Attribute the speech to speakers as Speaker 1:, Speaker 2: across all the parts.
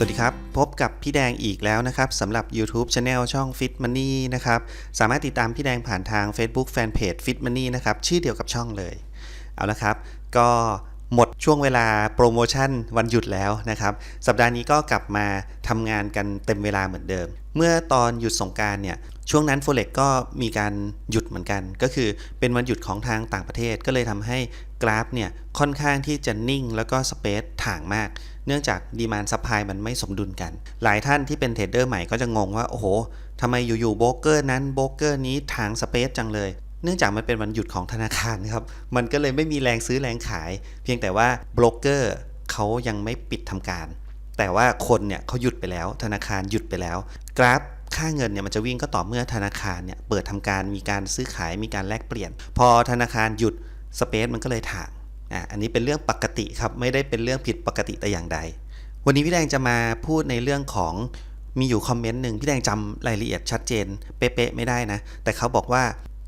Speaker 1: สวัสดีครับ พบกับพี่แดงอีกแล้วนะครับสำหรับ YouTube Channel ช่อง Fit Money นะครับ สามารถติดตามพี่แดงผ่านทาง Facebook Fanpage Fit Money นะครับ ชื่อเดียวกับช่องเลย เอาละครับ ก็ หมดช่วงเวลาโปรโมชั่นวันหยุดแล้วนะครับ สัปดาห์นี้ก็กลับมาทำงานกันเต็มเวลาเหมือนเดิม เมื่อตอนหยุดสงการเนี่ยช่วงนั้น Forex ก็มีการหยุดเหมือนกัน ก็คือเป็นวันหยุดของทางต่างประเทศก็เลยทำให้กราฟเนี่ยค่อนข้างที่จะนิ่งแล้วก็สเปซถ่างมาก เนื่องจากดีมานซัพพลายมันไม่สมดุลกัน หลายท่านที่เป็นเทรดเดอร์ใหม่ก็จะงงว่า โอ้โหทำไมอยู่ๆโบรกเกอร์นั้นโบรกเกอร์นี้ทางสเปซจังเลย เนื่องจากมันเป็นวันหยุดของธนาคารครับ มันก็เลยไม่มีแรงซื้อแรงขาย เพียงแต่ว่าโบรกเกอร์เขายังไม่ปิดทำการ แต่ว่าคนเนี่ยเขาหยุดไปแล้ว ธนาคารหยุดไปแล้ว กราฟค่าเงินเนี่ยมันจะวิ่งก็ต่อเมื่อธนาคารเนี่ยเปิดทำการมีการซื้อขายมีการแลกเปลี่ยน พอธนาคารหยุดสเปซมันก็เลยถ่างอะอันนี้เป็นเรื่องปกติครับไม่ได้เป็นเรื่องผิดปกติแต่อย่างใด วันนี้พี่แดงจะมาพูดในเรื่องของมีอยู่คอมเมนต์หนึ่งพี่แดงจำรายละเอียดชัดเจนเป๊ะๆไม่ได้นะ แต่เขาบอกว่า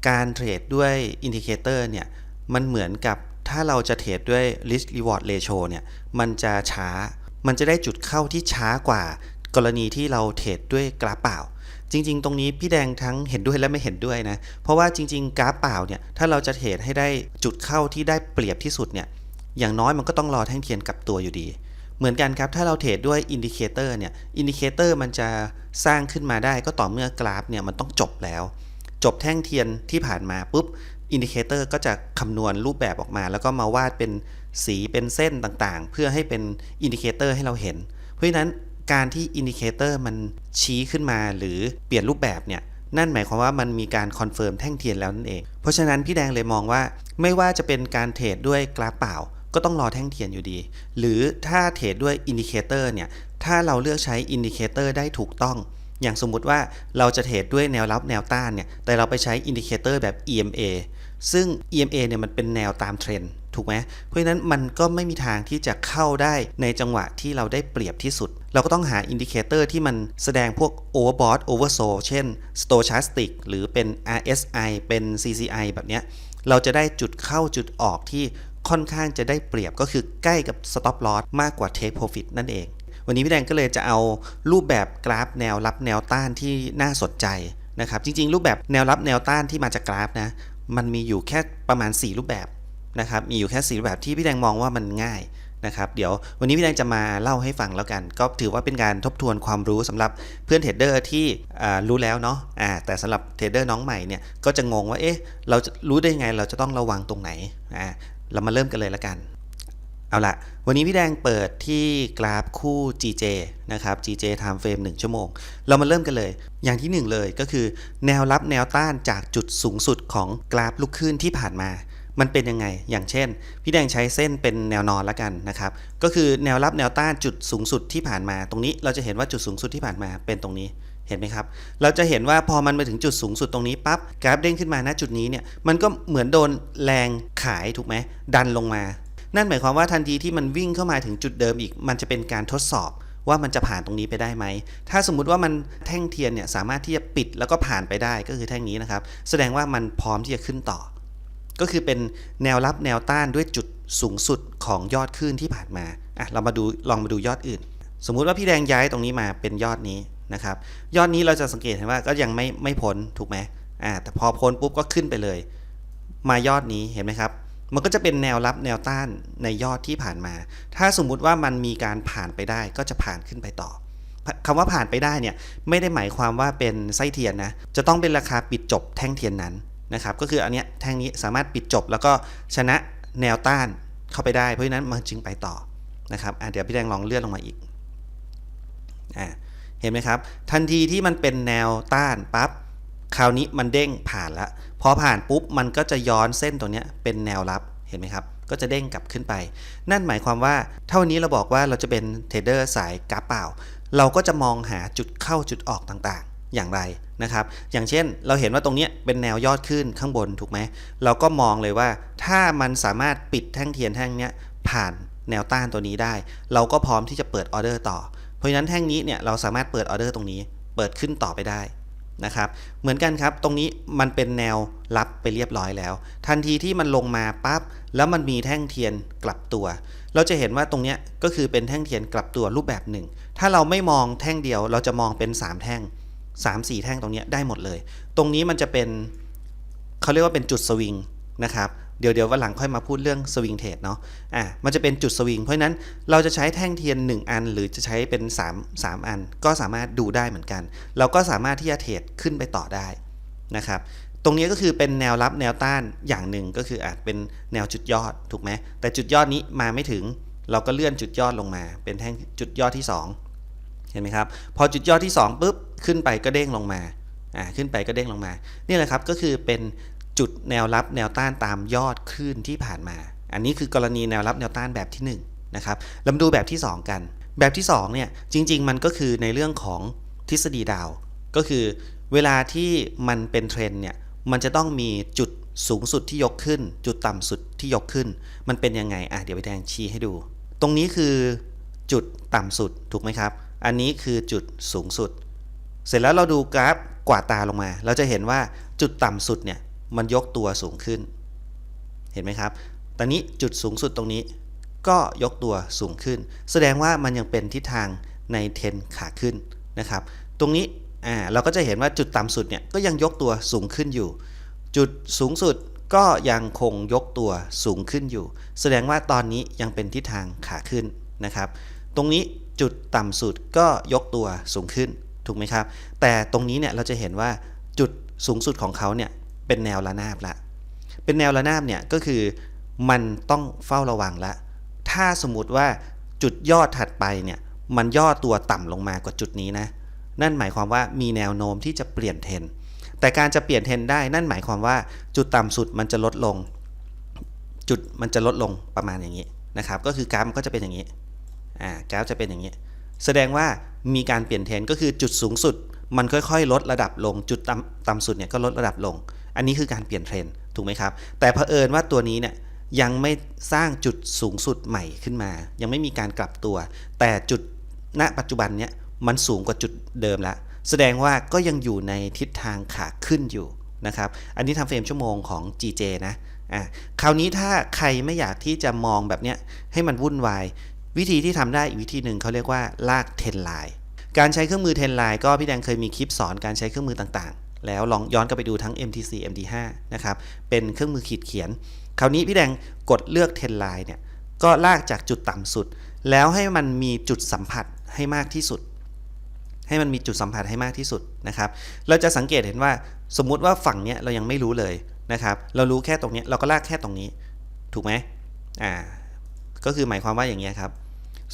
Speaker 1: การเทรดด้วยอินดิเคเตอร์เนี่ยมันเหมือนกับถ้าเราจะเทรดด้วย risk reward ratio เนี่ยมันจะช้า มันจะได้จุดเข้าที่ช้ากว่ากรณีที่เราเทรดด้วยกราฟเปล่า จริง ๆ ตรงนี้พี่แดงทั้งเห็นด้วยและไม่เห็นด้วยนะ เพราะว่าจริง ๆ กราฟเปล่าเนี่ยถ้าเราจะเทรดให้ได้จุดเข้าที่ได้เปรียบที่สุดเนี่ยอย่างน้อยมันก็ต้องรอแท่งเทียนกลับตัวอยู่ดี เหมือนกันครับ ถ้าเราเทรดด้วยอินดิเคเตอร์เนี่ยอินดิเคเตอร์มันจะสร้างขึ้นมาได้ก็ต่อเมื่อกราฟเนี่ยมันต้องจบแล้ว จบแท่งเทียนที่ผ่านมาปุ๊บอินดิเคเตอร์ก็จะคำนวณรูปแบบออกมา แล้วก็มาวาดเป็นสีเป็นเส้นต่างๆ เพื่อให้เป็นอินดิเคเตอร์ให้เราเห็น เพราะฉะนั้นการที่อินดิเคเตอร์มันชี้ขึ้นมาหรือเปลี่ยนรูปแบบเนี่ยนั่นหมายความว่ามันมีการคอนเฟิร์มแท่งเทียนแล้วนั่นเอง เพราะฉะนั้นพี่แดงเลยมองว่าไม่ว่าจะเป็นการเทรดด้วยกราฟเปล่า ก็ต้องรอแท่งเทียนอยู่ดี หรือถ้าเทรดด้วยอินดิเคเตอร์เนี่ยถ้าเราเลือกใช้อินดิเคเตอร์ได้ถูกต้อง อย่างสมมุติว่าเราจะเทรดด้วยแนวรับแนวต้านเนี่ย แต่เราไปใช้อินดิเคเตอร์แบบ EMA ซึ่ง EMA เนี่ยมันเป็นแนวตามเทรนด์ถูกไหมเพราะฉะนั้นมันก็ไม่มีทางที่จะเข้าได้ในจังหวะที่เราได้เปรียบที่สุด เราก็ต้องหาอินดิเคเตอร์ที่มันแสดงพวก overbought oversold เช่น stochastic หรือเป็น RSI เป็น CCI แบบเนี้ย เราจะได้จุดเข้าจุดออกที่ค่อนข้างจะได้เปรียบก็คือใกล้กับ stop loss มากกว่า take profit นั่นเอง วันนี้พี่แดงก็เลยจะเอารูปแบบกราฟแนวรับแนวต้านที่น่าสนใจนะครับจริงๆ รูปแบบแนวรับแนวต้านที่มาจากกราฟนะมันมีอยู่แค่ประมาณ 4 รูปแบบนะครับมีอยู่แค่ 4 รูปแบบที่พี่แดงมองว่ามันง่ายนะครับเดี๋ยววันนี้พี่แดงจะมาเล่าให้ฟังแล้วกัน ก็ถือว่าเป็นการทบทวนความรู้สำหรับเพื่อนเทรดเดอร์ที่รู้แล้วเนาะอ่าแต่สำหรับเทรดเดอร์น้องใหม่เนี่ยก็จะงงว่าเอ๊ะเราจะรู้ได้ไงเราจะต้องระวังตรงไหนอ่าเรามาเริ่มกันเลยละกัน เอาละวันนี้พี่แดงเปิดที่กราฟคู่ GJ นะครับ GJ time frame 1 ชั่วโมง เรามาเริ่มกันเลย อย่างที่ 1 เลยก็คือ แนวรับแนวต้านจากจุดสูงสุดของกราฟลุกขึ้นที่ผ่านมา มันเป็นยังไง อย่างเช่น พี่แดงใช้เส้นเป็นแนวนอนละกันนะครับ ก็คือแนวรับแนวต้านจุดสูงสุดที่ผ่านมา ตรงนี้เราจะเห็นว่าจุดสูงสุดที่ผ่านมาเป็นตรงนี้เห็นไหมครับ เราจะเห็นว่าพอมันมาถึงจุดสูงสุดตรงนี้ปั๊บกราฟเด้งขึ้นมาณจุดนี้เนี่ย มันก็เหมือนโดนแรงขายถูกไหมดันลงมา นั่นหมายความว่าทันทีที่มันวิ่งเข้ามาถึงจุดเดิมอีก มันจะเป็นการทดสอบว่ามันจะผ่านตรงนี้ไปได้ไหม ถ้าสมมุติว่ามันแท่งเทียนเนี่ยสามารถที่จะปิดแล้วก็ผ่านไปได้ก็คือแท่งนี้นะครับ แสดงว่ามันพร้อมที่จะขึ้นต่อ ก็คือเป็นแนวรับแนวต้านด้วยจุดสูงสุดของยอดขึ้นที่ผ่านมาอะเรามาดูลองมาดูยอดอื่น สมมุติว่าพี่แดงย้ายตรงนี้มาเป็นยอดนี้นะครับ ยอดนี้เราจะสังเกตเห็นว่าก็ยังไม่ไม่พ้นถูกไหมอ่าแต่พอพ้นปุ๊บก็ขึ้นไปเลย มายอดนี้เห็นไหมครับ มันก็จะเป็นแนวรับแนวต้านในยอดที่ผ่านมา ถ้าสมมุติว่ามันมีการผ่านไปได้ก็จะผ่านขึ้นไปต่อคำว่าผ่านไปได้เนี่ยไม่ได้หมายความว่าเป็นไส้เทียนนะจะต้องเป็นราคาปิดจบแท่งเทียนนั้นนะครับก็คืออันเนี้ยแท่งนี้สามารถปิดจบแล้วก็ชนะแนวต้านเข้าไปได้ เพราะฉะนั้นมันจึงไปต่อนะครับเดี๋ยวพี่แดงลองเลื่อนลงมาอีกอ่าเห็นไหมครับ ทันทีที่มันเป็นแนวต้านปั๊บคราวนี้มันเด้งผ่านแล้ว พอผ่านปุ๊บมันก็จะย้อนเส้นตัวนี้เป็นแนวรับเห็นไหมครับ ก็จะเด้งกลับขึ้นไป นั่นหมายความว่าเท่านี้เราบอกว่าเราจะเป็นเทรดเดอร์สายกราฟเปล่า เราก็จะมองหาจุดเข้าจุดออกต่างอย่างไรนะครับ อย่างเช่นเราเห็นว่าตรงนี้เป็นแนวยอดขึ้นข้างบนถูกไหม เราก็มองเลยว่าถ้ามันสามารถปิดแท่งเทียนแท่งนี้ผ่านแนวต้านตัวนี้ได้ เราก็พร้อมที่จะเปิดออเดอร์ต่อ เพราะฉะนั้นแท่งนี้เนี่ยเราสามารถเปิดออเดอร์ตรงนี้ เปิดขึ้นต่อไปได้ นะครับ เหมือนกันครับ ตรงนี้มันเป็นแนวรับไปเรียบร้อยแล้ว ทันทีที่มันลงมาปั๊บ แล้วมันมีแท่งเทียนกลับตัว เราจะเห็นว่าตรงนี้ก็คือเป็นแท่งเทียนกลับตัวรูปแบบหนึ่ง ถ้าเราไม่มองแท่งเดียว เราจะมองเป็น 3 แท่ง 3 4 แท่งตรงนี้ได้หมดเลย ตรงนี้มันจะเป็นเขาเรียกว่าเป็นจุดสวิงนะครับ เดี๋ยวเดี๋ยววันหลังค่อยมาพูดเรื่องสวิงเทรดเนาะอะมันจะเป็นจุดสวิงเพราะนั้นเราจะใช้แท่งเทียน 1 อัน หรือจะใช้เป็น 3 3 อัน ก็สามารถดูได้เหมือนกัน เราก็สามารถที่จะเทรดขึ้นไปต่อได้นะครับตรงนี้ก็คือเป็นแนวรับแนวต้านอย่างหนึ่งก็คืออาจเป็นแนวจุดยอดถูกไหมแต่จุดยอดนี้มาไม่ถึง เราก็เลื่อนจุดยอดลงมา เป็นแท่งจุดยอดที่ 2 เห็นไหมครับพอจุดยอดที่2ปุ๊บขึ้นไปก็เด้งลงมาอ่าขึ้นไปก็เด้งลงมา นี่แหละครับก็คือเป็น จุดแนวรับแนวต้านตามยอดคลื่นที่ผ่านมา อันนี้คือกรณีแนวรับแนวต้านแบบที่1นะครับเรามาดูแบบที่ 2 กัน แบบที่2เนี่ยจริง ๆ มันก็คือในเรื่องของทฤษฎีดาว ก็คือเวลาที่มันเป็นเทรนเนี่ยมันจะต้องมีจุดสูงสุดที่ยกขึ้น จุดต่ำสุดที่ยกขึ้น มันเป็นยังไงอะเดี๋ยวไปแดงชี้ให้ดู ตรงนี้คือจุดต่ำสุดถูกไหมครับ อันนี้คือจุดสูงสุด เสร็จแล้วเราดูกราฟกวาดตาลงมา เราจะเห็นว่าจุดต่ำสุดเนี่ย มันยกตัวสูงขึ้น เห็นไหมครับ ตอนนี้จุดสูงสุดตรงนี้ ก็ยกตัวสูงขึ้น แสดงว่ามันยังเป็นทิศทางในเทรนขาขึ้นนะครับ ตรงนี้อ่าเราก็จะเห็นว่าจุดต่ำสุดเนี่ยก็ยังยกตัวสูงขึ้นอยู่ จุดสูงสุดก็ยังคงยกตัวสูงขึ้นอยู่ แสดงว่าตอนนี้ยังเป็นทิศทางขาขึ้นนะครับ ตรงนี้จุดต่ำสุดก็ยกตัวสูงขึ้นถูกไหมครับ แต่ตรงนี้เนี่ยเราจะเห็นว่าจุดสูงสุดของเขาเนี่ย เป็นแนวระนาบละ เป็นแนวระนาบเนี่ยก็คือมันต้องเฝ้าระวังละ ถ้าสมมติว่าจุดยอดถัดไปเนี่ยมันย่อตัวต่ำลงมากว่าจุดนี้นะ นั่นหมายความว่ามีแนวโน้มที่จะเปลี่ยนเทรนแต่การจะเปลี่ยนเทรนได้นั่นหมายความว่าจุดต่ำสุดมันจะลดลง จุดมันจะลดลงประมาณอย่างนี้นะครับ ก็คือกราฟมันก็จะเป็นอย่างนี้อ่ากราฟจะเป็นอย่างนี้ แสดงว่ามีการเปลี่ยนเทรนก็คือจุดสูงสุด มันค่อยๆ ลดระดับลง จุดต่ำต่ำสุดเนี่ยก็ลดระดับลง อันนี้คือการเปลี่ยนเทรนด์ถูกไหมครับ แต่เผอิญว่าตัวนี้เนี่ยยังไม่สร้างจุดสูงสุดใหม่ขึ้นมา ยังไม่มีการกลับตัว แต่จุดณปัจจุบันเนี่ยมันสูงกว่าจุดเดิมแล้วแสดงว่าก็ยังอยู่ในทิศทางขาขึ้นอยู่นะครับ อันนี้ทำเฟรมชั่วโมงของ GJ นะอะคราวนี้ถ้าใครไม่อยากที่จะมองแบบเนี้ยให้มันวุ่นวาย วิธีที่ทำได้อีกวิธีหนึ่งเขาเรียกว่าลากเทนไลน์การใช้เครื่องมือเทนไลน์ก็พี่แดงเคยมีคลิปสอนการใช้เครื่องมือต่าง แล้วลองย้อนกลับไปดูทั้ง MTC MT5 นะครับ เป็นเครื่องมือขีดเขียน คราวนี้พี่แดงกดเลือกเทนไลน์เนี่ย ก็ลากจากจุดต่ำสุด แล้วให้มันมีจุดสัมผัสให้มากที่สุด ให้มันมีจุดสัมผัสให้มากที่สุดนะครับ เราจะสังเกตเห็นว่าสมมุติว่าฝั่งเนี้ยเรายังไม่รู้เลยนะครับ เรารู้แค่ตรงเนี้ยเราก็ลากแค่ตรงนี้ ถูกไหมอ่า ก็คือหมายความว่าอย่างเงี้ยครับ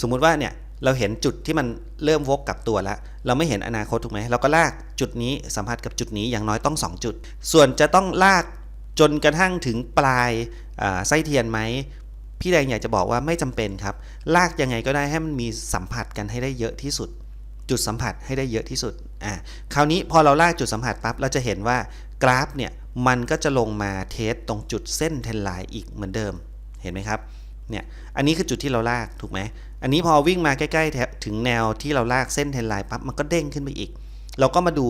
Speaker 1: สมมุติว่าเนี่ย เราเห็นจุดที่มันเริ่มวกกลับตัวแล้ว เราไม่เห็นอนาคตถูกไหมเราก็ลากจุดนี้สัมผัสกับจุดนี้อย่างน้อยต้อง 2 จุด ส่วนจะต้องลากจนกระทั่งถึงปลายไส้เทียนไหมพี่แดงอยากจะบอกว่าไม่จำเป็นครับ ลากยังไงก็ได้ให้มันมีสัมผัสกันให้ได้เยอะที่สุด จุดสัมผัสให้ได้เยอะที่สุดอ่าคราวนี้พอเราลากจุดสัมผัสปั๊บเราจะเห็นว่ากราฟเนี่ยมันก็จะลงมาเทสตรงจุดเส้นเทนไลน์อีกเหมือนเดิมเห็นไหมครับเนี่ยอันนี้คือจุดที่เราลากถูกไหม อันนี้พอวิ่งมาใกล้ๆแถบถึงแนวที่เราลากเส้นเทนไลน์ปั๊บมันก็เด้งขึ้นไปอีก เราก็มาดู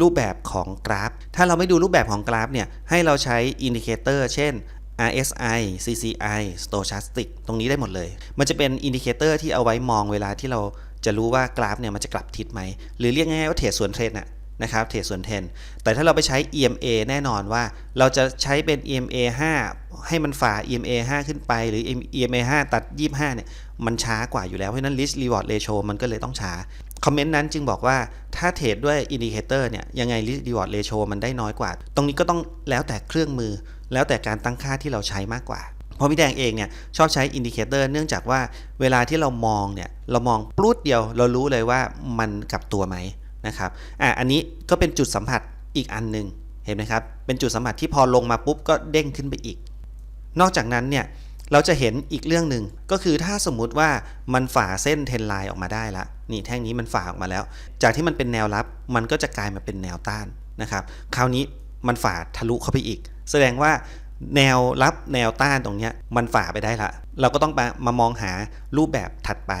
Speaker 1: รูปแบบของกราฟ ถ้าเราไม่ดูรูปแบบของกราฟเนี่ยให้เราใช้อินดิเคเตอร์เช่น RSI CCI Stochastic ตรงนี้ได้หมดเลย มันจะเป็นอินดิเคเตอร์ที่เอาไว้มองเวลาที่เราจะรู้ว่ากราฟเนี่ยมันจะกลับทิศไหม หรือเรียกง่ายๆว่าเทรดสวนเทรนด์อะ นะครับเทรดสวนเทนแต่ถ้าเราไปใช้ EMA แน่นอนว่า เราจะใช้เป็น EMA 5 ให้มันฝ่า EMA 5 ขึ้นไป หรือ EMA 5 ตัด 25 เนี่ย มันช้ากว่าอยู่แล้ว เพราะนั้น risk reward ratio มันก็เลยต้องช้า คอมเมนต์นั้นจึงบอกว่าถ้าเทรดด้วยอินดิเคเตอร์เนี่ย ยังไง risk reward ratio มันได้น้อยกว่า ตรงนี้ก็ต้องแล้วแต่เครื่องมือ แล้วแต่การตั้งค่าที่เราใช้มากกว่าพราะพี่แดงเองเนี่ยชอบใช้อินดิเคเตอร์เนื่องจากว่าเวลาที่เรามองเนี่ยเรามองปลุดเดียวเรารู้เลยว่ามันกลับตัวไหม นะครับอะอันนี้ก็เป็นจุดสัมผัสอีกอันหนึ่งเห็นไหมครับ เป็นจุดสัมผัสที่พอลงมาปุ๊บก็เด้งขึ้นไปอีก นอกจากนั้นเนี่ยเราจะเห็นอีกเรื่องหนึ่งก็คือถ้าสมมุติว่ามันฝ่าเส้นเทนไลน์ออกมาได้ละนี่แท่งนี้มันฝ่าออกมาแล้ว จากที่มันเป็นแนวรับมันก็จะกลายมาเป็นแนวต้านนะครับ คราวนี้มันฝ่าทะลุเข้าไปอีก แสดงว่าแนวรับแนวต้านตรงเนี้ยมันฝ่าไปได้ละ เราก็ต้องมามามองหารูปแบบถัดไป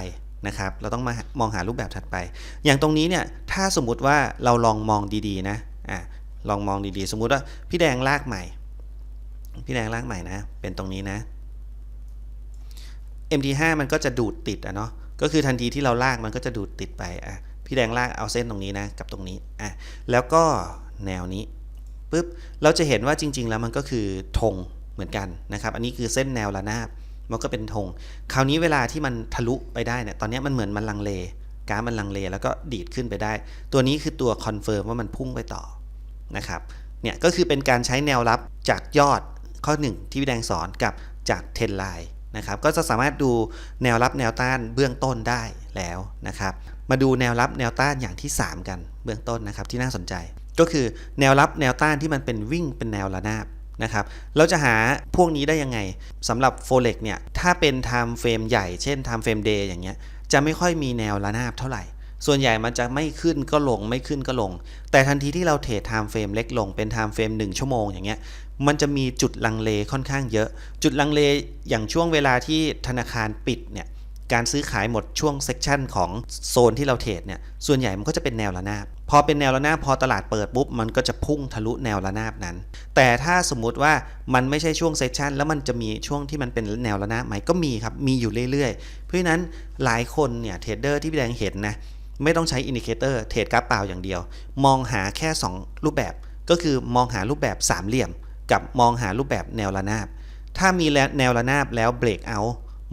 Speaker 1: นะครับ เราต้องมามองหารูปแบบถัดไป อย่างตรงนี้เนี่ย ถ้าสมมุติว่าเราลองมองดีๆนะอะลองมองดีๆ สมมุติว่าพี่แดงลากใหม่ พี่แดงลากใหม่นะ เป็นตรงนี้นะ MT5 มันก็จะดูดติดอะเนาะ ก็คือทันทีที่เราลากมันก็จะดูดติดไปอะพี่แดงลากเอาเส้นตรงนี้นะ กับตรงนี้อะแล้วก็แนวนี้ปุ๊บ เราจะเห็นว่าจริง ๆ แล้วมันก็คือธงเหมือนกันนะครับ อันนี้คือเส้นแนวระนาบ มันก็เป็นธงคราวนี้เวลาที่มันทะลุไปได้เนี่ยตอนนี้มันเหมือนมันลังเลกราฟมันลังเลแล้วก็ดีดขึ้นไปได้ ตัวนี้คือตัวคอนเฟิร์มว่ามันพุ่งไปต่อนะครับเนี่ยก็คือเป็นการใช้แนวรับจากยอดข้อ 1 ที่พี่แดงสอนกับจากเทนไลน์นะครับก็จะสามารถดูแนวรับแนวต้านเบื้องต้นได้แล้วนะครับมาดูแนวรับแนวต้านอย่างที่ 3 กันเบื้องต้นนะครับที่น่าสนใจ ก็คือแนวรับแนวต้านที่มันเป็นวิ่งเป็นแนวระนาบ นะครับ เราจะหาพวกนี้ได้ยังไงสำหรับ Forex เนี่ย ถ้าเป็น time frame ใหญ่เช่น time frame day อย่างเงี้ย จะไม่ค่อยมีแนวระนาบเท่าไหร่ ส่วนใหญ่มันจะไม่ขึ้นก็ลงไม่ขึ้นก็ลง แต่ทันทีที่เราเทรด time frame เล็กลงเป็น time frame 1ชั่วโมงอย่างเงี้ยมันจะมีจุดลังเลค่อนข้างเยอะ จุดลังเลอย่างช่วงเวลาที่ธนาคารปิดเนี่ยการซื้อขายหมดช่วงเซกชันของโซนที่เราเทรดเนี่ยส่วนใหญ่มันก็จะเป็นแนวระนาบ พอเป็นแนวระนาบพอตลาดเปิดปุ๊บมันก็จะพุ่งทะลุแนวระนาบนั้น แต่ถ้าสมมุติว่ามันไม่ใช่ช่วงเซสชันแล้วมันจะมีช่วงที่มันเป็นแนวระนาบไหมก็มีครับ มีอยู่เรื่อยๆ เพราะฉะนั้นหลายคนเนี่ยเทรดเดอร์ที่พี่แดงเห็นนะไม่ต้องใช้อินดิเคเตอร์เทรดกราฟเปล่าอย่างเดียว มองหาแค่ 2 รูปแบบ ก็คือมองหารูปแบบสามเหลี่ยม กับมองหารูปแบบแนวระนาบ ถ้ามีแนวระนาบแล้วเบรกเอา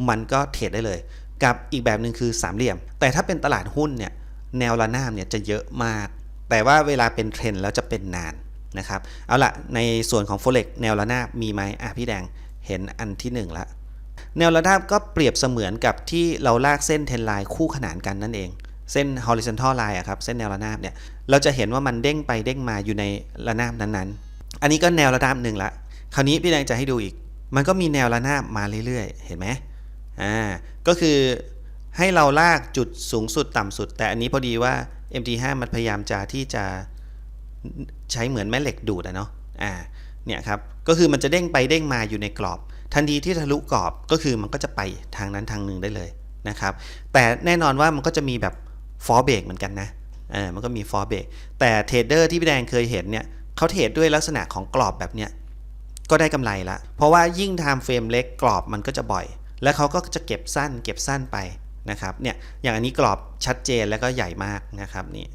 Speaker 1: มันก็เทรดได้เลย กับอีกแบบหนึ่งคือสามเหลี่ยม แต่ถ้าเป็นตลาดหุ้นเนี่ย แนวระนาบเนี่ยจะเยอะมาก แต่ว่าเวลาเป็นเทรนแล้วจะเป็นนานนะครับ เอาละในส่วนของ Forex แนวระนาบมีไหมอะพี่แดงเห็นอันที่หนึ่งละแนวระนาบก็เปรียบเสมือนกับที่เราลากเส้นเทรนไลน์คู่ขนานกันนั่นเอง เส้น horizontal line อะครับ เส้นแนวระนาบเนี่ย เราจะเห็นว่ามันเด้งไปเด้งมาอยู่ในระนาบนั้นๆ อันนี้ก็แนวระนาบหนึ่งละ คราวนี้พี่แดงจะให้ดูอีก มันก็มีแนวระนาบมาเรื่อยๆ เห็นไหมอ่า ก็คือ ให้เราลากจุดสูงสุดต่ำสุด แต่อันนี้พอดีว่า MT5 มันพยายามจะที่จะใช้เหมือนแม่เหล็กดูดอะเนาะอ่าเนี่ยครับก็คือมันจะเด้งไปเด้งมาอยู่ในกรอบ ทันทีที่ทะลุกรอบก็คือมันก็จะไปทางนั้นทางหนึ่งได้เลยนะครับแต่แน่นอนว่ามันก็จะมีแบบฟอร์เบรกเหมือนกันนะเออมันก็มีฟอร์เบรกแต่เทรดเดอร์ที่พี่แดงเคยเห็นเนี่ยเขาเทรดด้วยลักษณะของกรอบแบบเนี้ยก็ได้กำไรละเพราะว่ายิ่งไทม์เฟรมเล็กกรอบมันก็จะบ่อย แล้วเขาก็จะเก็บสั้นเก็บสั้นไป นะครับเนี่ยอย่างอันนี้กรอบชัดเจนแล้วก็ใหญ่มากนะครับนี่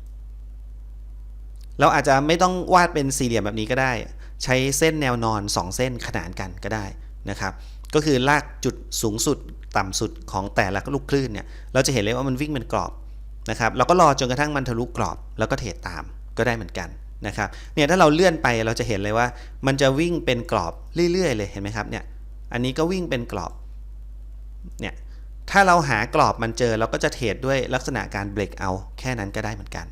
Speaker 1: เราอาจจะไม่ต้องวาดเป็นสี่เหลี่ยมแบบนี้ก็ได้ ใช้เส้นแนวนอน 2 เส้นขนานกันก็ได้นะครับ ก็คือลากจุดสูงสุดต่ำสุดของแต่ละลูกคลื่นเนี่ยเราจะเห็นเลยว่ามันวิ่งเป็นกรอบนะครับเราก็รอจนกระทั่งมันทะลุกรอบแล้วก็เทรดตามก็ได้เหมือนกันนะครับเนี่ยถ้าเราเลื่อนไปเราจะเห็นเลยว่า มันจะวิ่งเป็นกรอบเรื่อยๆเลยเห็นไหมครับเนี่ยอันนี้ก็วิ่งเป็นกรอบเนี่ย ถ้าเราหากรอบมันเจอเราก็จะเทรดด้วยลักษณะการเบรกเอาแค่นั้นก็ได้เหมือนกัน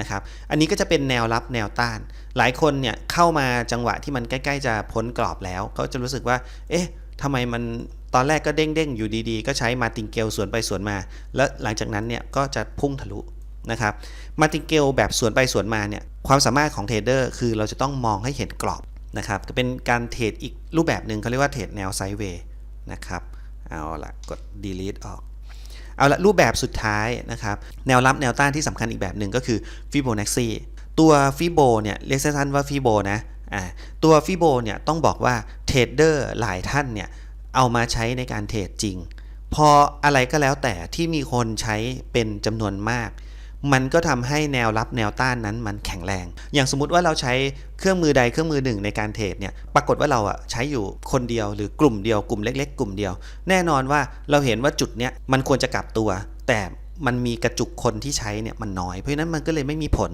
Speaker 1: นะครับ อันนี้ก็จะเป็นแนวรับแนวต้าน หลายคนเนี่ยเข้ามาจังหวะที่มันใกล้ๆจะพ้นกรอบแล้วเขาจะรู้สึกว่า เอ๊ะทำไมมันตอนแรกก็เด้งๆอยู่ดีๆ ก็ใช้มาติงเกลสวนไปสวนมา แล้วหลังจากนั้นเนี่ยก็จะพุ่งทะลุนะครับ มาติงเกลแบบสวนไปสวนมาเนี่ยความสามารถของเทรดเดอร์คือเราจะต้องมองให้เห็นกรอบนะครับ ก็เป็นการเทรดอีกรูปแบบหนึ่งเขาเรียกว่าเทรดแนวไซด์เวย์นะครับ เอาละกด delete ออก เอาละรูปแบบสุดท้ายนะครับ แนวรับแนวต้านที่สำคัญอีกแบบหนึ่งก็คือ Fibonacci ตัว Fibo เนี่ยเรียกสั้นๆว่า Fibo นะตัว Fibo เนี่ยต้องบอกว่าเทรดเดอร์หลายท่านเนี่ยเอามาใช้ในการเทรดจริง พออะไรก็แล้วแต่ที่มีคนใช้เป็นจำนวนมาก มันก็ทำให้แนวรับแนวต้านนั้นมันแข็งแรง อย่างสมมุติว่าเราใช้เครื่องมือใดเครื่องมือหนึ่งในการเทรดเนี่ย ปรากฏว่าเราอะใช้อยู่คนเดียวหรือกลุ่มเดียวกลุ่มเล็ก ๆ กลุ่มเดียว แน่นอนว่าเราเห็นว่าจุดเนี้ยมันควรจะกลับตัว แต่มันมีกระจุกคนที่ใช้เนี่ยมันน้อย เพราะฉะนั้นมันก็เลยไม่มีผล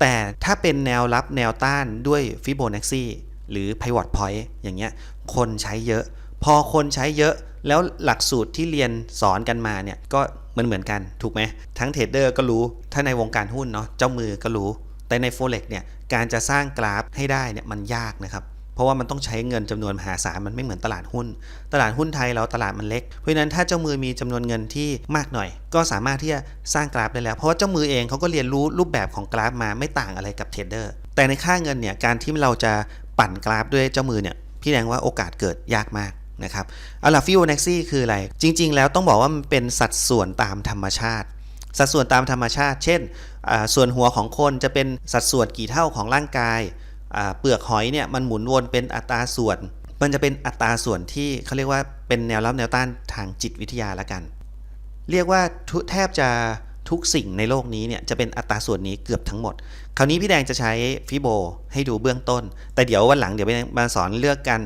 Speaker 1: แต่ถ้าเป็นแนวรับแนวต้านด้วย Fibonacci หรือ Pivot Point อย่างเงี้ยคนใช้เยอะ พอคนใช้เยอะ แล้วหลักสูตรที่เรียนสอนกันมาเนี่ยก็เหมือนเหมือนกันถูกไหมทั้งเทรดเดอร์ก็รู้ถ้าในวงการหุ้นเนาะเจ้ามือก็รู้ แต่ใน Forex เนี่ยการจะสร้างกราฟให้ได้เนี่ยมันยากนะครับเพราะว่ามันต้องใช้เงินจำนวนมหาศาลมันไม่เหมือนตลาดหุ้น ตลาดหุ้นไทยเราตลาดมันเล็ก เพราะฉะนั้นถ้าเจ้ามือมีจำนวนเงินที่มากหน่อย ก็สามารถที่จะสร้างกราฟได้แล้ว เพราะว่าเจ้ามือเองเขาก็เรียนรู้รูปแบบของกราฟมาไม่ต่างอะไรกับเทรดเดอร์แต่ในค่าเงินเนี่ยการที่เราจะปั่นกราฟด้วยเจ้ามือเนี่ยพี่แดงว่าโอกาสเกิดยากมาก นะครับเอาล่ะฟิโบนัชชีคืออะไร จริง ๆ แล้วต้องบอกว่ามันเป็นสัดส่วนตามธรรมชาติ สัดส่วนตามธรรมชาติ เช่น ส่วนหัวของคนจะเป็นสัดส่วนกี่เท่าของร่างกาย เปลือกหอยเนี่ยมันหมุนวนเป็นอัตราส่วน มันจะเป็นอัตราส่วนที่เขาเรียกว่าเป็นแนวรับแนวต้านทางจิตวิทยาละกัน เรียกว่าแทบจะทุกสิ่งในโลกนี้เนี่ยจะเป็นอัตราส่วนนี้เกือบทั้งหมด คราวนี้พี่แดงจะใช้ฟิโบให้ดูเบื้องต้น แต่เดี๋ยววันหลังเดี๋ยวพี่แดงมาสอนเลือกการ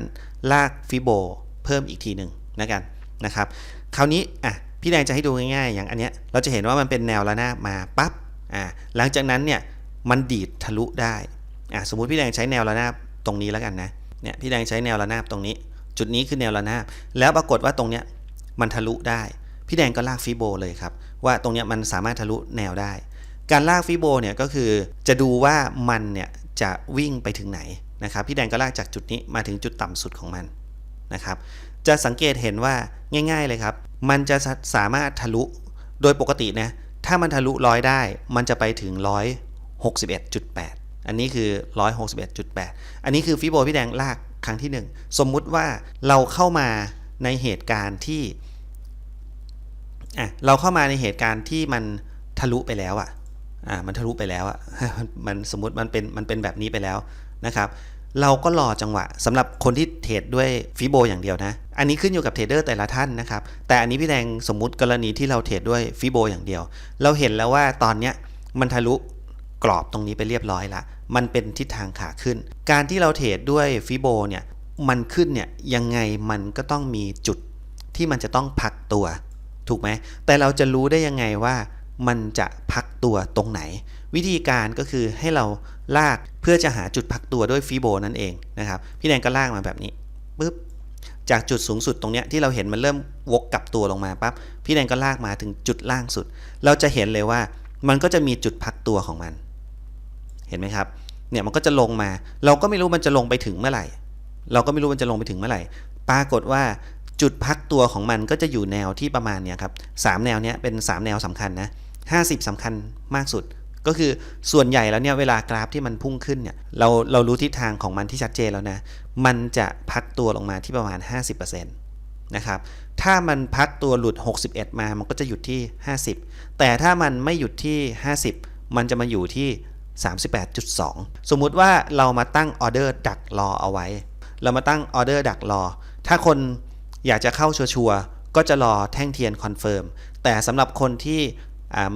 Speaker 1: ลากฟิโบ เพิ่มอีกทีหนึ่งนะกันนะครับ คราวนี้อะพี่แดงจะให้ดูง่ายๆ อย่างอันเนี้ยเราจะเห็นว่ามันเป็นแนวระนาบมาปั๊บอ่าหลังจากนั้นเนี่ยมันดีดทะลุได้อะสมมุติพี่แดงใช้แนวระนาบตรงนี้แล้วกันนะเนี่ยพี่แดงใช้แนวระนาบตรงนี้ จุดนี้คือแนวระนาบ แล้วปรากฏว่าตรงเนี้ยมันทะลุได้ พี่แดงก็ลากฟิโบเลยครับ ว่าตรงเนี้ยมันสามารถทะลุแนวได้ การลากฟิโบเนี่ยก็คือจะดูว่ามันเนี่ยจะวิ่งไปถึงไหนนะครับพี่แดงก็ลากจากจุดนี้มาถึงจุดต่ำสุดของมัน นะครับ จะสังเกตเห็นว่าง่าย ๆเลยครับ มันจะสามารถทะลุโดยปกตินะถ้ามันทะลุร้อยได้ มันจะไปถึง 161.8 อันนี้คือ 161.8 อันนี้คือฟิโบพี่แดงลากครั้งที่ 1 สมมุติว่าเราเข้ามาในเหตุการณ์ที่อะเราเข้ามาในเหตุการณ์ที่มันทะลุไปแล้วอะอ่ามันทะลุไปแล้วอะมันสมมติมันเป็นมันเป็นแบบนี้ไปแล้วนะครับ เราก็รอจังหวะสำหรับคนที่เทรดด้วยฟิโบอย่างเดียวนะ อันนี้ขึ้นอยู่กับเทรดเดอร์แต่ละท่านนะครับ แต่อันนี้พี่แดงสมมุติกรณีที่เราเทรดด้วยฟิโบอย่างเดียว เราเห็นแล้วว่าตอนเนี้ยมันทะลุกรอบตรงนี้ไปเรียบร้อยละ มันเป็นทิศทางขาขึ้น การที่เราเทรดด้วยฟิโบเนี่ย มันขึ้นเนี่ยยังไงมันก็ต้องมีจุดที่มันจะต้องพักตัว ถูกไหม แต่เราจะรู้ได้ยังไงว่ามันจะพักตัวตรงไหน วิธีการก็คือให้เราลากเพื่อจะหาจุดพักตัวด้วยฟีโบนั่นเองนะครับ พี่แดงก็ลากมาแบบนี้ปุ๊บจากจุดสูงสุดตรงเนี้ยที่เราเห็นมันเริ่มวกกลับตัวลงมาปั๊บพี่แดงก็ลากมาถึงจุดล่างสุด เราจะเห็นเลยว่ามันก็จะมีจุดพักตัวของมัน เห็นไหมครับ เนี่ยมันก็จะลงมา เราก็ไม่รู้มันจะลงไปถึงเมื่อไหร่ เราก็ไม่รู้มันจะลงไปถึงเมื่อไหร่ ปรากฏว่าจุดพักตัวของมันก็จะอยู่แนวที่ประมาณเนี้ยครับสามแนวเนี้ยเป็น 3 แนวสำคัญนะ50สำคัญมากสุด ก็คือส่วนใหญ่แล้วเนี่ยเวลากราฟที่มันพุ่งขึ้นเนี่ยเราเรารู้ทิศทางของมันที่ชัดเจนแล้วนะ มันจะพักตัวลงมาที่ประมาณ 50%นะครับ ถ้ามันพักตัวหลุด 61 มามันก็จะหยุดที่ 50 แต่ถ้ามันไม่หยุดที่ 50 มันจะมาอยู่ที่ 38.2 สมมุติว่าเรามาตั้งออเดอร์ดักรอเอาไว้ เรามาตั้งออเดอร์ดักรอ ถ้าคนอยากจะเข้าชัวร์ก็จะรอแท่งเทียนคอนเฟิร์ม แต่สำหรับคนที่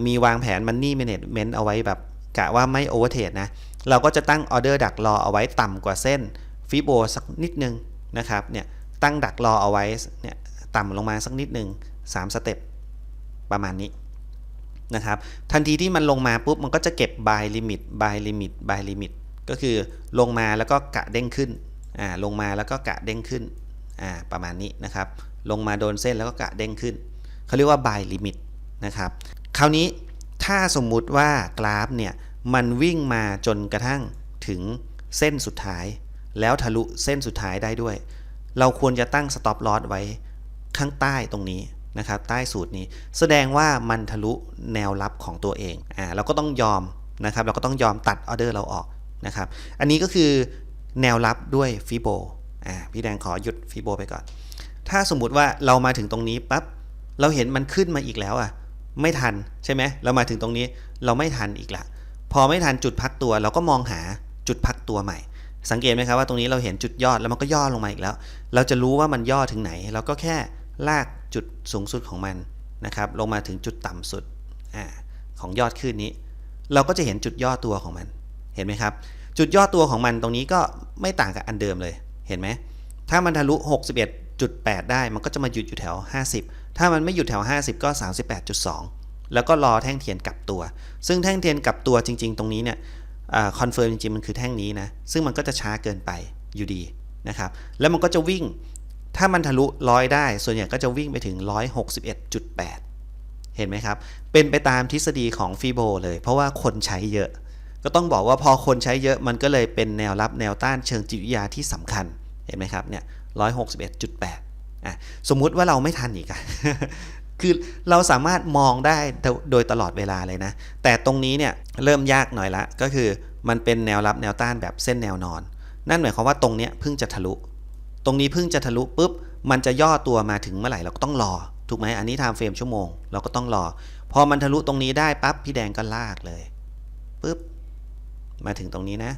Speaker 1: มีวางแผน Money Management เอาไว้แบบกะว่าไม่โอเวอร์เทรดนะ เราก็จะตั้งออเดอร์ดักรอเอาไว้ต่ำกว่าเส้นฟิโบสักนิดนึงนะครับเนี่ยตั้งดักรอเอาไว้เนี่ยต่ำลงมาสักนิดนึง3สเต็ปประมาณนี้นะครับทันทีที่มันลงมาปุ๊บมันก็จะเก็บ buy limit buy limit buy limit ก็คือลงมาแล้วก็กะเด้งขึ้นอ่าลงมาแล้วก็กะเด้งขึ้นอ่าประมาณนี้นะครับลงมาโดนเส้นแล้วก็กะเด้งขึ้น เขาเรียกว่า buy limit นะครับ คราวนี้ถ้าสมมุติว่ากราฟเนี่ยมันวิ่งมาจนกระทั่งถึงเส้นสุดท้าย แล้วทะลุเส้นสุดท้ายได้ด้วย เราควรจะตั้ง stop loss ไว้ข้างใต้ตรงนี้นะครับใต้สูตรนี้แสดงว่ามันทะลุแนวรับของตัวเองอ่าเราก็ต้องยอมนะครับเราก็ต้องยอมตัดออเดอร์เราออกนะครับอันนี้ก็คือแนวรับด้วยฟิโบอ่าพี่แดงขอหยุดฟิโบไปก่อน ถ้าสมมุติว่าเรามาถึงตรงนี้ปั๊บเราเห็นมันขึ้นมาอีกแล้วอะ ไม่ทันใช่ไหมเรามาถึงตรงนี้เราไม่ทันอีกละ พอไม่ทันจุดพักตัวเราก็มองหาจุดพักตัวใหม่ สังเกตไหมครับว่าตรงนี้เราเห็นจุดยอดแล้วมันก็ย่อลงมาอีกแล้ว เราจะรู้ว่ามันย่อถึงไหน เราก็แค่ลากจุดสูงสุดของมันนะครับลงมาถึงจุดต่ำสุดอของยอดขึ้นนี้ เราก็จะเห็นจุดย่อตัวของมันเห็นไหมครับ จุดย่อตัวของมันตรงนี้ก็ไม่ต่างกับอันเดิมเลยเห็นไหมถ้ามันทะลุ 61.8 ได้มันก็จะมาหยุดอยู่แถว 50 ถ้ามันไม่หยุดแถว 50 ก็ 38.2 แล้วก็รอแท่งเทียนกลับตัว ซึ่งแท่งเทียนกลับตัวจริง ๆ ตรงนี้เนี่ยคอนเฟิร์มจริงๆมันคือแท่งนี้นะ ซึ่งมันก็จะช้าเกินไปอยู่ดีนะครับ แล้วมันก็จะวิ่ง ถ้ามันทะลุร้อยได้ ส่วนใหญ่ก็จะวิ่งไปถึง 161.8 เห็นไหมครับ เป็นไปตามทฤษฎีของฟีโบเลย เพราะว่าคนใช้เยอะ ก็ต้องบอกว่าพอคนใช้เยอะมันก็เลยเป็นแนวรับแนวต้านเชิงจิตวิทยาที่สำคัญ เห็นไหมครับเนี่ย161.8 อะสมมุติว่าเราไม่ทันอีกอะคือเราสามารถมองได้โดยตลอดเวลาเลยนะ แต่ตรงนี้เนี่ยเริ่มยากหน่อยละ ก็คือมันเป็นแนวรับแนวต้านแบบเส้นแนวนอน นั่นหมายความว่าตรงเนี้ยเพิ่งจะทะลุ ตรงนี้เพิ่งจะทะลุปุ๊บ มันจะย่อตัวมาถึงเมื่อไหร่เราก็ต้องรอ ถูกไหมอันนี้ไทม์เฟรมชั่วโมงเราก็ต้องรอ พอมันทะลุตรงนี้ได้ปั๊บพี่แดงก็ลากเลยปุ๊บมาถึงตรงนี้นะ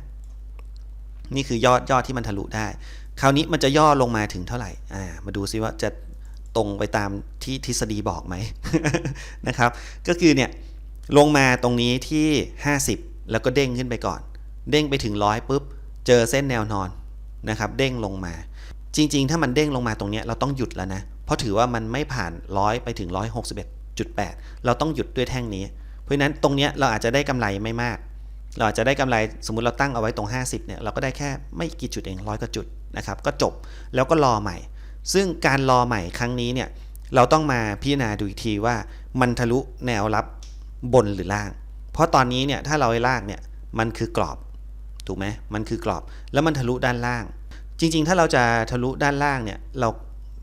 Speaker 1: นี่คือยอดยอดที่มันทะลุได้ คราวนี้มันจะย่อลงมาถึงเท่าไหร่อ่ามาดูซิว่าจะตรงไปตามที่ทฤษฎีบอกไหมนะครับ ก็คือเนี่ยลงมาตรงนี้ที่ 50 แล้วก็เด้งขึ้นไปก่อน เด้งไปถึงร้อยปุ๊บ เจอเส้นแนวนอนนะครับเด้งลงมา จริง ๆ ถ้ามันเด้งลงมาตรงเนี้ยเราต้องหยุดแล้วนะ เพราะถือว่ามันไม่ผ่านร้อยไปถึง 161.8 เราต้องหยุดด้วยแท่งนี้ เพราะฉะนั้นตรงเนี้ยเราอาจจะได้กำไรไม่มาก เราอาจจะได้กำไรสมมุติเราตั้งเอาไว้ตรง 50เนี่ยเราก็ได้แค่ไม่กี่จุดเองร้อยกว่าจุดนะครับก็จบแล้วก็รอใหม่ ซึ่งการรอใหม่ครั้งนี้เนี่ยเราต้องมาพิจารณาดูอีกทีว่ามันทะลุแนวรับบนหรือล่าง เพราะตอนนี้เนี่ยถ้าเราไอ้ล่างเนี่ยมันคือกรอบถูกไหมมันคือกรอบแล้วมันทะลุด้านล่าง จริง ๆ ถ้าเราจะทะลุด้านล่างเนี่ยเรา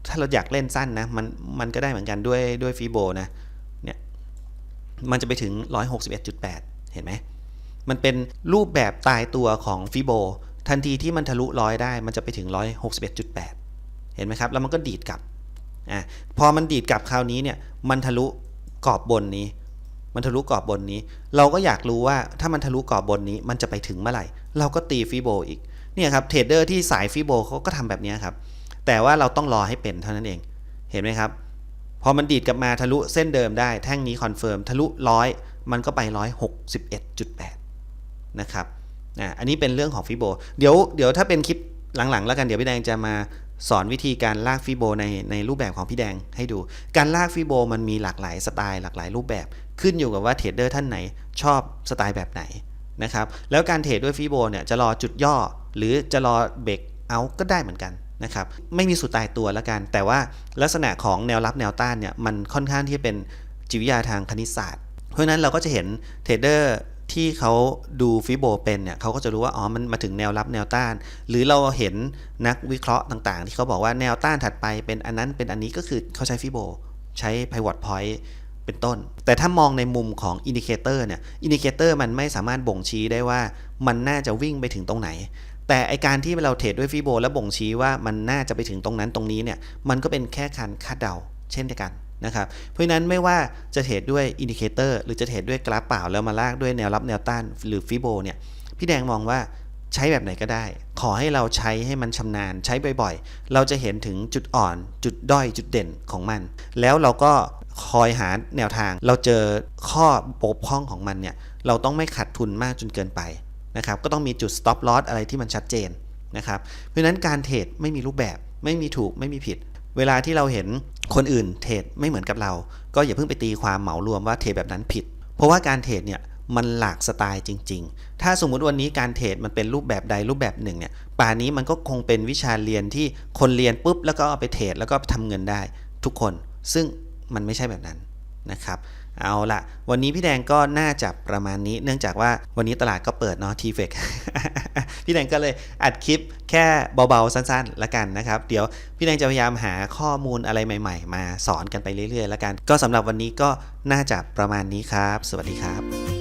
Speaker 1: ถ้าเราอยากเล่นสั้นนะมันมันก็ได้เหมือนกันด้วยด้วยฟีโบนะเนี่ยมันจะไปถึง 161.8 เห็นไหม มันเป็นรูปแบบตายตัวของฟิโบทันทีที่มันทะลุร้อยได้มันจะไปถึง 161.8 เห็นไหมครับ แล้วมันก็ดีดกลับอะพอมันดีดกลับคราวนี้เนี่ยมันทะลุกรอบบนนี้ มันทะลุกรอบบนนี้ เราก็อยากรู้ว่าถ้ามันทะลุกรอบบนนี้มันจะไปถึงเมื่อไหร่ เราก็ตีฟิโบอีกเนี่ยครับเทรดเดอร์ที่สายฟิโบเขาก็ทำแบบนี้ครับ แต่ว่าเราต้องรอให้เป็นเท่านั้นเองเห็นไหมครับพอมันดีดกลับมาทะลุเส้นเดิมได้แท่งนี้คอนเฟิร์มทะลุร้อยมันก็ไป161.8 นะครับอะอันนี้เป็นเรื่องของฟิโบเดี๋ยวเดี๋ยวถ้าเป็นคลิปหลังๆ แล้วกันเดี๋ยวพี่แดงจะมาสอนวิธีการลากฟิโบในในรูปแบบของพี่แดงให้ดู การลากฟิโบมันมีหลากหลายสไตล์หลากหลายรูปแบบ ขึ้นอยู่กับว่าเทรดเดอร์ท่านไหนชอบสไตล์แบบไหนนะครับแล้วการเทรดด้วยฟิโบเนี่ยจะรอจุดย่อ หรือจะรอเบรกเอาก็ได้เหมือนกันนะครับไม่มีสูตรตายตัวแล้วกัน แต่ว่าลักษณะของแนวรับแนวต้านเนี่ยมันค่อนข้างที่จะเป็นจิตวิทยาทางคณิตศาสตร์ เพราะนั้นเราก็จะเห็นเทรดเดอร์ ที่เขาดูฟิโบเป็นเนี่ยเขาก็จะรู้ว่าอ๋อมันมาถึงแนวรับแนวต้าน หรือเราเห็นนักวิเคราะห์ต่างๆ ที่เขาบอกว่าแนวต้านถัดไปเป็นอันนั้นเป็นอันนี้ก็คือเขาใช้ฟิโบใช้ pivot point เป็นต้น แต่ถ้ามองในมุมของอินดิเคเตอร์เนี่ยอินดิเคเตอร์มันไม่สามารถบ่งชี้ได้ว่ามันน่าจะวิ่งไปถึงตรงไหน แต่ไอการที่เราเทรดด้วยฟิโบแล้วบ่งชี้ว่ามันน่าจะไปถึงตรงนั้นตรงนี้เนี่ยมันก็เป็นแค่การคาดเดา เช่นเดียวกัน นะครับเพราะนั้นไม่ว่าจะเทรดด้วยอินดิเคเตอร์หรือจะเทรดด้วยกราฟเปล่าแล้วมาลากด้วยแนวรับแนวต้านหรือฟิโบเนี่ยพี่แดงมองว่าใช้แบบไหนก็ได้ ขอให้เราใช้ให้มันชำนาญใช้บ่อยๆ เราจะเห็นถึงจุดอ่อน จุดด้อยจุดเด่นของมัน แล้วเราก็คอยหาแนวทาง เราเจอข้อบกพร่องของมันเนี่ยเราต้องไม่ขาดทุนมากจนเกินไปนะครับก็ต้องมีจุด stop loss อะไรที่มันชัดเจนนะครับเพราะฉะนั้นการเทรดไม่มีรูปแบบไม่มีถูกไม่มีผิด เวลาที่เราเห็น คนอื่นเทรดไม่เหมือนกับเรา ก็อย่าเพิ่งไปตีความเหมารวมว่าเทรดแบบนั้นผิด เพราะว่าการเทรดเนี่ยมันหลากสไตล์จริง ๆ ถ้าสมมุติวันนี้การเทรดมันเป็นรูปแบบใดรูปแบบหนึ่งเนี่ย ป่านนี้มันก็คงเป็นวิชาเรียนที่คนเรียนปุ๊บแล้วก็เอาไปเทรดแล้วก็ทำเงินได้ทุกคน ซึ่งมันไม่ใช่แบบนั้นนะครับ เอาละวันนี้พี่แดงก็น่าจะประมาณนี้ เนื่องจากว่าวันนี้ตลาดก็เปิดเนาะทีเฟกพี่แดงก็เลยอัดคลิปแค่เบาๆสั้นๆละกันนะครับ เดี๋ยวพี่แดงจะพยายามหาข้อมูลอะไรใหม่ ๆ มาสอนกันไปเรื่อยๆละกัน ก็สำหรับวันนี้ก็น่าจะประมาณนี้ครับ สวัสดีครับ